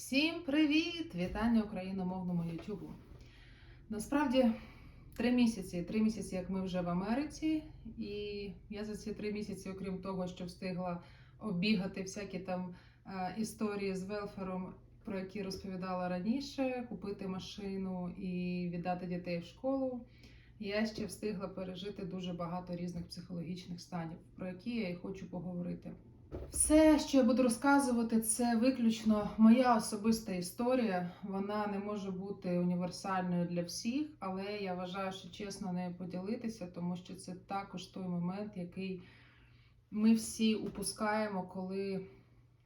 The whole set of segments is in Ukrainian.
Всім привіт! Вітання україномовному Ютубу. Насправді три місяці, три місяці, як ми вже в Америці, і я за ці три місяці, окрім того, що встигла оббігати всякі там е, історії з велфером, про які розповідала раніше, купити машину і віддати дітей в школу. Я ще встигла пережити дуже багато різних психологічних станів, про які я і хочу поговорити. Все, що я буду розказувати, це виключно моя особиста історія. Вона не може бути універсальною для всіх, але я вважаю, що чесно нею поділитися, тому що це також той момент, який ми всі упускаємо, коли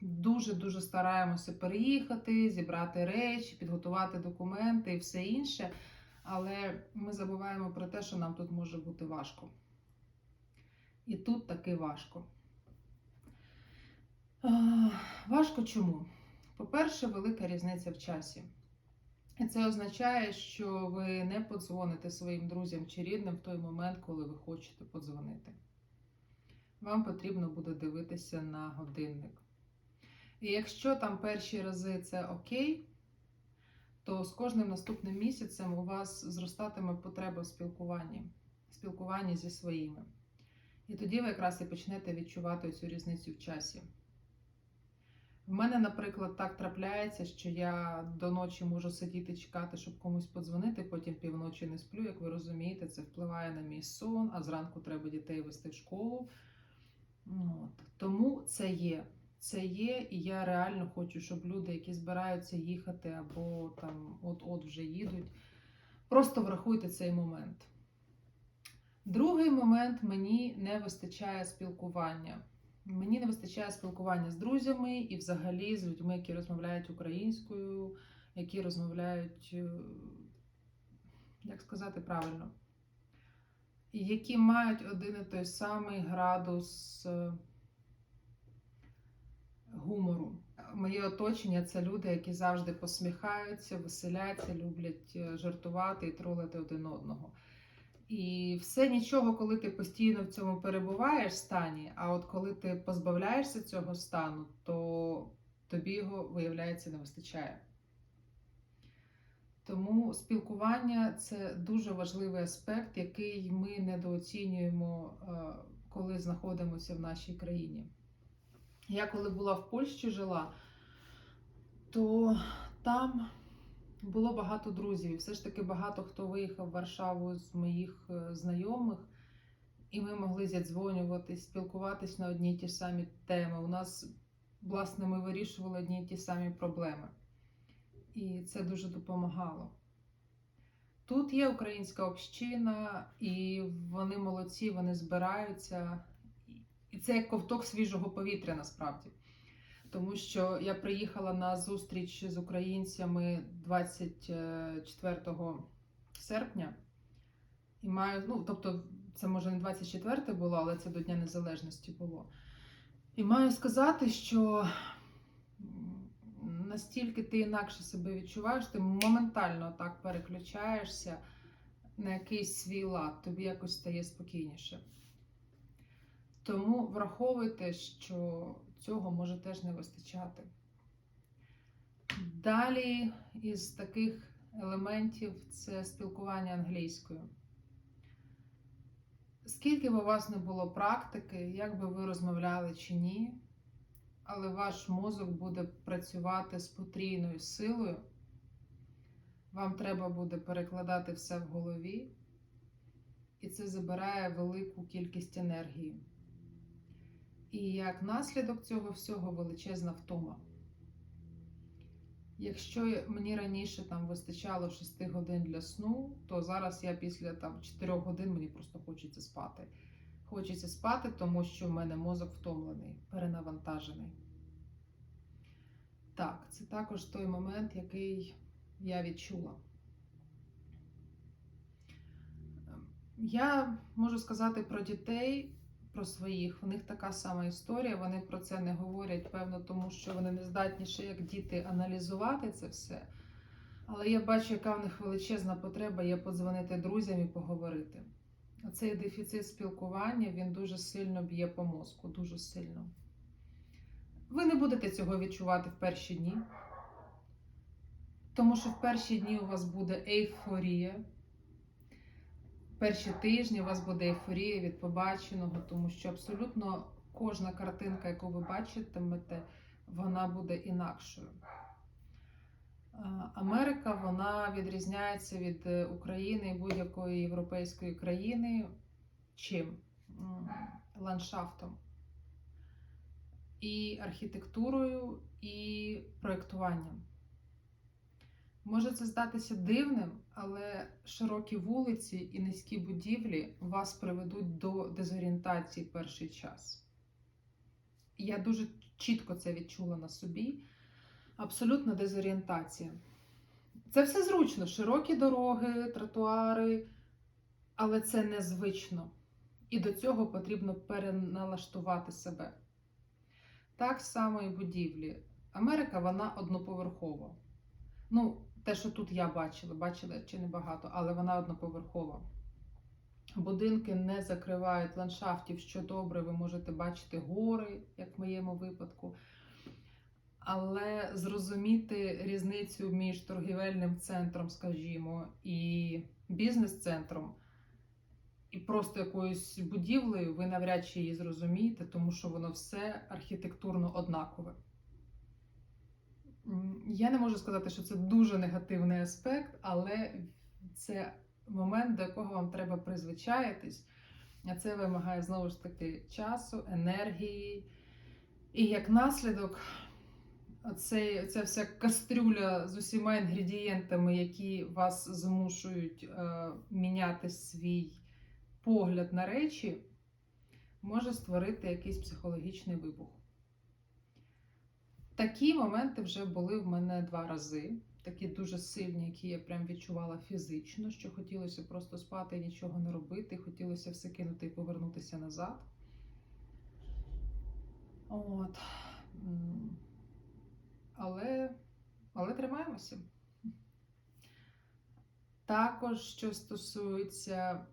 дуже-дуже стараємося переїхати, зібрати речі, підготувати документи і все інше. Але ми забуваємо про те, що нам тут може бути важко. І тут таки важко. Важко чому? По-перше, велика різниця в часі. І це означає, що ви не подзвоните своїм друзям чи рідним в той момент, коли ви хочете подзвонити. Вам потрібно буде дивитися на годинник. І якщо там перші рази це окей, то з кожним наступним місяцем у вас зростатиме потреба в спілкуванні, спілкуванні зі своїми. І тоді ви якраз і почнете відчувати цю різницю в часі. В мене, наприклад, так трапляється, що я до ночі можу сидіти чекати, щоб комусь подзвонити, потім півночі не сплю. Як ви розумієте, це впливає на мій сон, а зранку треба дітей вести в школу. От. Тому це є. Це є, і я реально хочу, щоб люди, які збираються їхати або там от-от вже їдуть, просто врахуйте цей момент. Другий момент мені не вистачає спілкування. Мені не вистачає спілкування з друзями і взагалі з людьми, які розмовляють українською, які розмовляють, е, як сказати правильно, які мають один і той самий градус е, гумору. Моє оточення це люди, які завжди посміхаються, веселяться, люблять е, жартувати і тролити один одного. І все нічого, коли ти постійно в цьому перебуваєш стані, а от коли ти позбавляєшся цього стану, то тобі його, виявляється, не вистачає. Тому спілкування це дуже важливий аспект, який ми недооцінюємо, е, коли знаходимося в нашій країні. Я коли була в Польщі жила, то там було багато друзів. Все ж таки багато хто виїхав в Варшаву з моїх е, знайомих, і ми могли зідзвонюватись, спілкуватись на одні й ті самі теми. У нас, власне, ми вирішували одні й ті самі проблеми. І це дуже допомагало. Тут є українська община, і вони молодці, вони збираються. І це як ковток свіжого повітря насправді. Тому що я приїхала на зустріч з українцями 24 серпня і маю, ну, тобто, це може не 24 було, але це до Дня Незалежності було. І маю сказати, що настільки ти інакше себе відчуваєш, ти моментально так переключаєшся на якийсь свій лад, тобі якось стає спокійніше. Тому враховуйте, що цього може теж не вистачати. Далі із таких елементів це спілкування англійською. Скільки б у вас не було практики, як би ви розмовляли чи ні, але ваш мозок буде працювати з потрійною силою, вам треба буде перекладати все в голові, і це забирає велику кількість енергії. І як наслідок цього всього величезна втома. Якщо мені раніше там вистачало 6 годин для сну, то зараз я після там 4 годин мені просто хочеться спати. Хочеться спати, тому що в мене мозок втомлений, перенавантажений. Так, це також той момент, який я відчула. Я можу сказати про дітей про своїх. У них така сама історія. Вони про це не говорять, певно, тому що вони не здатні ще як діти аналізувати це все. Але я бачу, яка в них величезна потреба є подзвонити друзям і поговорити. Оцей дефіцит спілкування він дуже сильно б'є по мозку, дуже сильно. Ви не будете цього відчувати в перші дні. Тому що в перші дні у вас буде ейфорія. Перші тижні у вас буде ейфорія від побаченого, тому що абсолютно кожна картинка, яку ви бачитимете, вона буде інакшою. Америка вона відрізняється від е, України і будь-якої європейської країни чим? Ландшафтом, і архітектурою, і проєктуванням. Може це здатися дивним, але широкі вулиці і низькі будівлі вас приведуть до дезорієнтації перший час. Я дуже чітко це відчула на собі. Абсолютна дезорієнтація. Це все зручно: широкі дороги, тротуари, але це незвично. І до цього потрібно переналаштувати себе. Так само і будівлі. Америка вона одноповерхова. Ну, те, що тут я бачила, бачила чи не багато, але вона одноповерхова. Будинки не закривають ландшафтів, що добре, ви можете бачити гори, як в моєму випадку. Але зрозуміти різницю між торгівельним центром, скажімо, і бізнес-центром, і просто якоюсь будівлею, ви навряд чи її зрозумієте, тому що воно все архітектурно однакове. Я не можу сказати, що це дуже негативний аспект, але це момент, до якого вам треба призвичаїтись. А це вимагає знову ж таки часу, енергії. І як наслідок, оцей, ця вся кастрюля з усіма інгредієнтами, які вас змушують е, міняти свій погляд на речі, може створити якийсь психологічний вибух. Такі моменти вже були в мене два рази. Такі дуже сильні, які я прям відчувала фізично, що хотілося просто спати і нічого не робити, хотілося все кинути і повернутися назад. От. Але, але тримаємося. Також, що стосується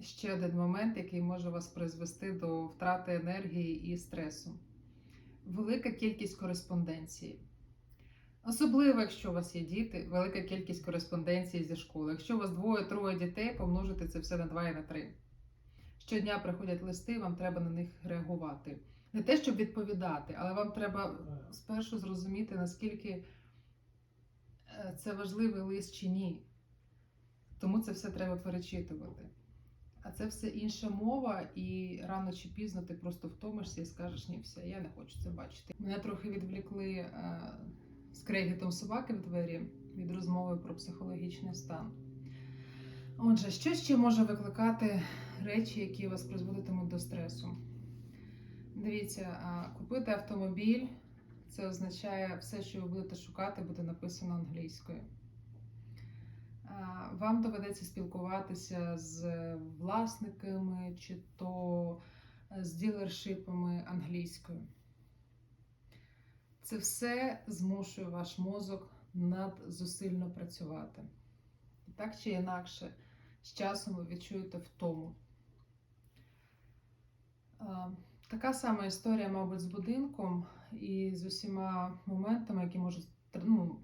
ще один момент, який може вас призвести до втрати енергії і стресу. Велика кількість кореспонденції. Особливо, якщо у вас є діти, велика кількість кореспонденції зі школи. Якщо у вас двоє-троє дітей, помножити це все на два і на три. Щодня приходять листи, вам треба на них реагувати. Не те, щоб відповідати, але вам треба спершу зрозуміти, наскільки е, це важливий лист чи ні. Тому це все треба перечитувати. А це все інша мова, і рано чи пізно ти просто втомишся і скажеш, ні, все, я не хочу це бачити. Мене трохи відвлікли е, з крегітом собаки в двері від розмови про психологічний стан. Отже, що ще може викликати речі, які вас призводитимуть до стресу? Дивіться, купити автомобіль це означає все, що ви будете шукати, буде написано англійською. Вам доведеться спілкуватися з власниками чи то з ділершипами англійською. Це все змушує ваш мозок надзусильно працювати. І так чи інакше, з часом ви відчуєте втому. Така сама історія, мабуть, з будинком і з усіма моментами, які можуть ну,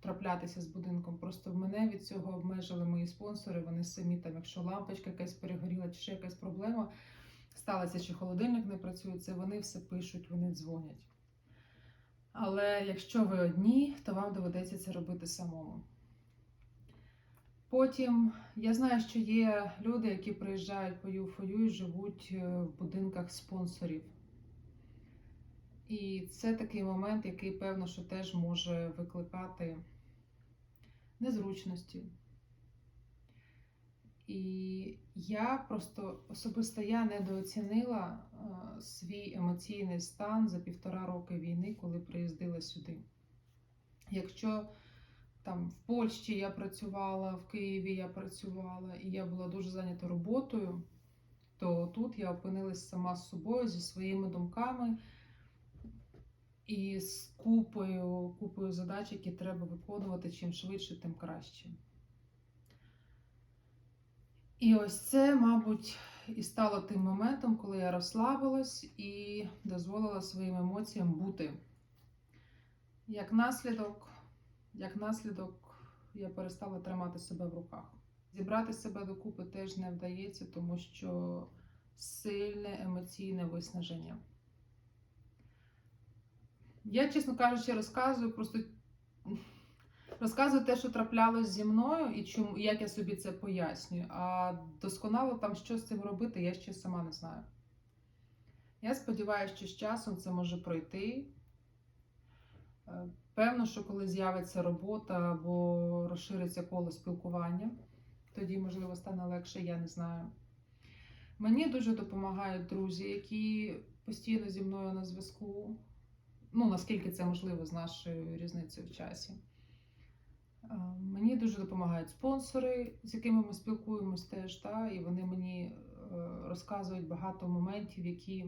траплятися з будинком. Просто мене від цього обмежили мої спонсори. Вони самі там, якщо лампочка якась перегоріла, чи ще якась проблема сталася, чи холодильник не працює, це вони все пишуть, вони дзвонять. Але якщо ви одні, то вам доведеться це робити самому. Потім я знаю, що є люди, які приїжджають по ЮФОЮ і живуть е, в будинках спонсорів. І це такий момент, який, певно, що теж може викликати незручності. І я просто особисто я недооцінила е, свій емоційний стан за півтора роки війни, коли приїздила сюди. Якщо там в Польщі я працювала, в Києві я працювала, і я була дуже зайнята роботою, то тут я опинилась сама з собою зі своїми думками і з купою, купою задач, які треба виконувати чим швидше, тим краще. І ось це, мабуть, і стало тим моментом, коли я розслабилась і дозволила своїм емоціям бути. Як наслідок, Як наслідок, я перестала тримати себе в руках. Зібрати себе докупи теж не вдається, тому що сильне емоційне виснаження. Я, чесно кажучи, розказую просто розказую те, що траплялось зі мною, і чому як я собі це пояснюю. А досконало там що з цим робити, я ще сама не знаю. Я сподіваюся, що з часом це може пройти. Е, Певно, що коли з'явиться робота або розшириться коло спілкування, тоді, можливо, стане легше, я не знаю. Мені дуже допомагають друзі, які постійно зі мною на зв'язку. Ну, наскільки це можливо з нашою різницею в часі. Е, Мені дуже допомагають спонсори, з якими ми спілкуємось теж, та, і вони мені е, розказують багато моментів, які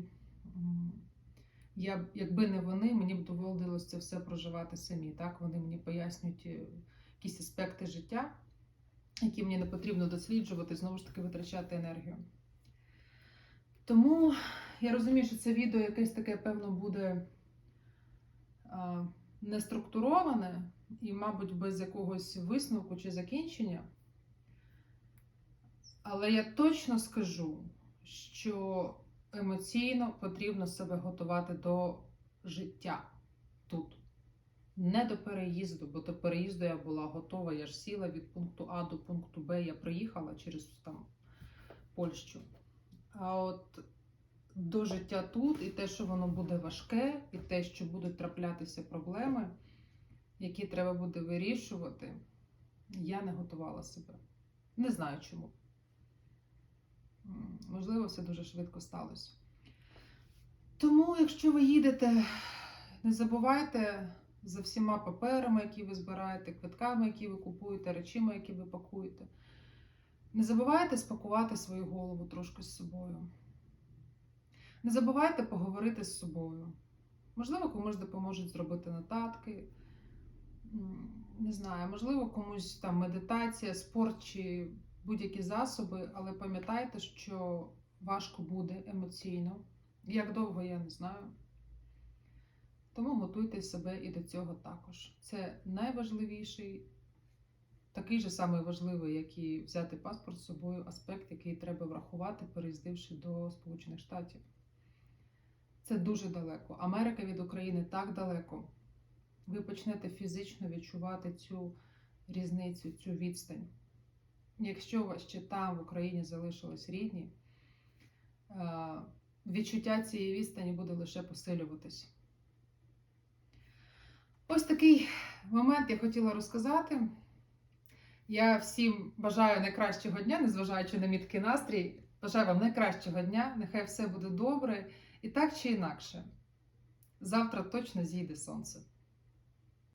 я, якби не вони, мені б доводилось це все проживати самі. Так? Вони мені пояснюють е, якісь аспекти життя, які мені не потрібно досліджувати, знову ж таки витрачати енергію. Тому я розумію, що це відео якесь таке, певно, буде а, не структуроване і, мабуть, без якогось висновку чи закінчення. Але я точно скажу, що емоційно потрібно себе готувати до життя тут. Не до переїзду, бо до переїзду я була готова, я ж сіла від пункту А до пункту Б, я приїхала через там Польщу. А от до життя тут, і те, що воно буде важке, і те, що будуть траплятися проблеми, які треба буде вирішувати, я не готувала себе. Не знаю чому. Можливо, все дуже швидко сталося. Тому, якщо ви їдете, не забувайте за всіма паперами, які ви збираєте, квитками, які ви купуєте, речима, які ви пакуєте. Не забувайте спакувати свою голову трошки з собою. Не забувайте поговорити з собою. Можливо, комусь допоможуть зробити нотатки. Не знаю, можливо, комусь там медитація, спорт чи будь-які засоби, але пам'ятайте, що важко буде емоційно. Як довго, я не знаю. Тому готуйте себе і до цього також. Це найважливіший, такий же самий важливий, як і взяти паспорт з собою, аспект, який треба врахувати, переїздивши до Сполучених Штатів. Це дуже далеко. Америка від України так далеко. Ви почнете фізично відчувати цю різницю, цю відстань. Якщо у вас ще там в Україні залишились рідні, е, відчуття цієї відстані буде лише посилюватись. Ось такий момент я хотіла розказати. Я всім бажаю найкращого дня, незважаючи на мій такий настрій. Бажаю вам найкращого дня, нехай все буде добре. І так чи інакше, завтра точно зійде сонце.